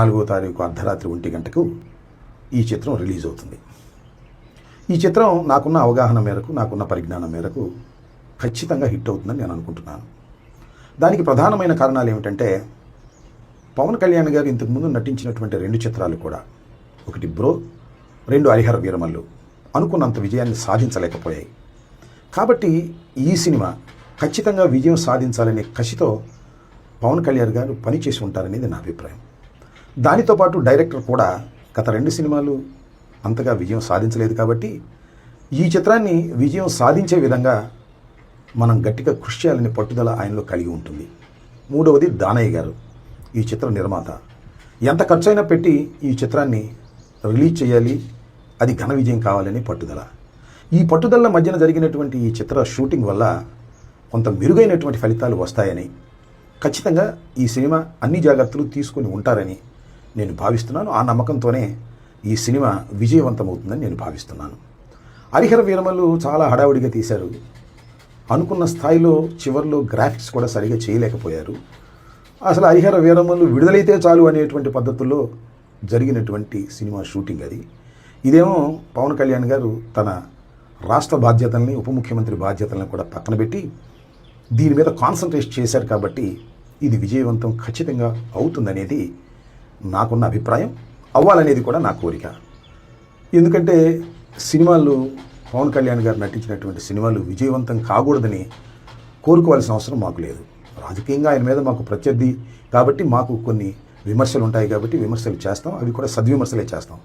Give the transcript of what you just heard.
నాలుగో తారీఖు అర్ధరాత్రి ఒంటి గంటకు ఈ చిత్రం రిలీజ్ అవుతుంది. ఈ చిత్రం నాకున్న అవగాహన మేరకు నాకున్న పరిజ్ఞానం మేరకు ఖచ్చితంగా హిట్ అవుతుందని నేను అనుకుంటున్నాను. దానికి ప్రధానమైన కారణాలు ఏమిటంటే పవన్ కళ్యాణ్ గారు ఇంతకుముందు నటించినటువంటి రెండు చిత్రాలు కూడా ఒకటి బ్రో రెండు హరిహర వీరమల్లు అనుకున్నంత విజయాన్ని సాధించలేకపోయాయి. కాబట్టి ఈ సినిమా ఖచ్చితంగా విజయం సాధించాలనే కసితో పవన్ కళ్యాణ్ గారు పనిచేసి ఉంటారనేది నా అభిప్రాయం. దానితో పాటు డైరెక్టర్ కూడా గత రెండు సినిమాలు అంతగా విజయం సాధించలేదు కాబట్టి ఈ చిత్రాన్ని విజయం సాధించే విధంగా మనం గట్టిగా కృషి చేయాలనే పట్టుదల ఆయనలో కలిగి ఉంటుంది. మూడవది దానయ్య గారు ఈ చిత్ర నిర్మాత. ఎంత ఖర్చైనా పెట్టి ఈ చిత్రాన్ని రిలీజ్ చేయాలి అది ఘన విజయం కావాలని పట్టుదల. ఈ పట్టుదల మధ్యన జరిగినటువంటి ఈ చిత్ర షూటింగ్ వల్ల కొంత మెరుగైనటువంటి ఫలితాలు వస్తాయని ఖచ్చితంగా ఈ సినిమా అన్ని జాగ్రత్తలు తీసుకొని ఉంటారని నేను భావిస్తున్నాను. ఆ నమ్మకంతోనే ఈ సినిమా విజయవంతమవుతుందని నేను భావిస్తున్నాను. హరిహర వీరమల్లు చాలా హడావుడిగా తీశారు. అనుకున్న స్థాయిలో చివరిలో గ్రాఫిక్స్ కూడా సరిగా చేయలేకపోయారు. అసలు హరిహర వీరమల్లు విడుదలైతే చాలు అనేటువంటి పద్ధతుల్లో జరిగినటువంటి సినిమా షూటింగ్ అది. ఇదేమో పవన్ కళ్యాణ్ గారు తన రాష్ట్ర బాధ్యతల్ని ఉప ముఖ్యమంత్రి బాధ్యతలను కూడా పక్కన పెట్టి దీని మీద కాన్సన్ట్రేట్ చేశారు కాబట్టి ఇది విజయవంతం ఖచ్చితంగా అవుతుందనేది నాకున్న అభిప్రాయం అవ్వాలనేది కూడా నా కోరిక. ఎందుకంటే సినిమాలు పవన్ కళ్యాణ్ గారు నటించినటువంటి సినిమాలు విజయవంతం కాకూడదని కోరుకోవాల్సిన అవసరం మాకు లేదు. రాజకీయంగా ఆయన మీద మాకు ప్రత్యర్థి కాబట్టి మాకు కొన్ని విమర్శలు ఉంటాయి కాబట్టి విమర్శలు చేస్తాం. అవి కూడా సద్విమర్శలే చేస్తాం.